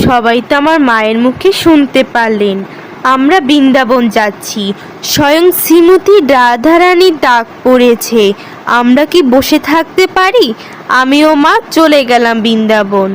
সবাই তো আমার মায়ের মুখে শুনতে পারলেন। আমরা বৃন্দাবন যাচ্ছি। স্বয়ং শ্রীমতী রাধারানী ডাক পড়েছে। আমরা কি বসে থাকতে পারি? আমিও মা চলে গেলাম বৃন্দাবন।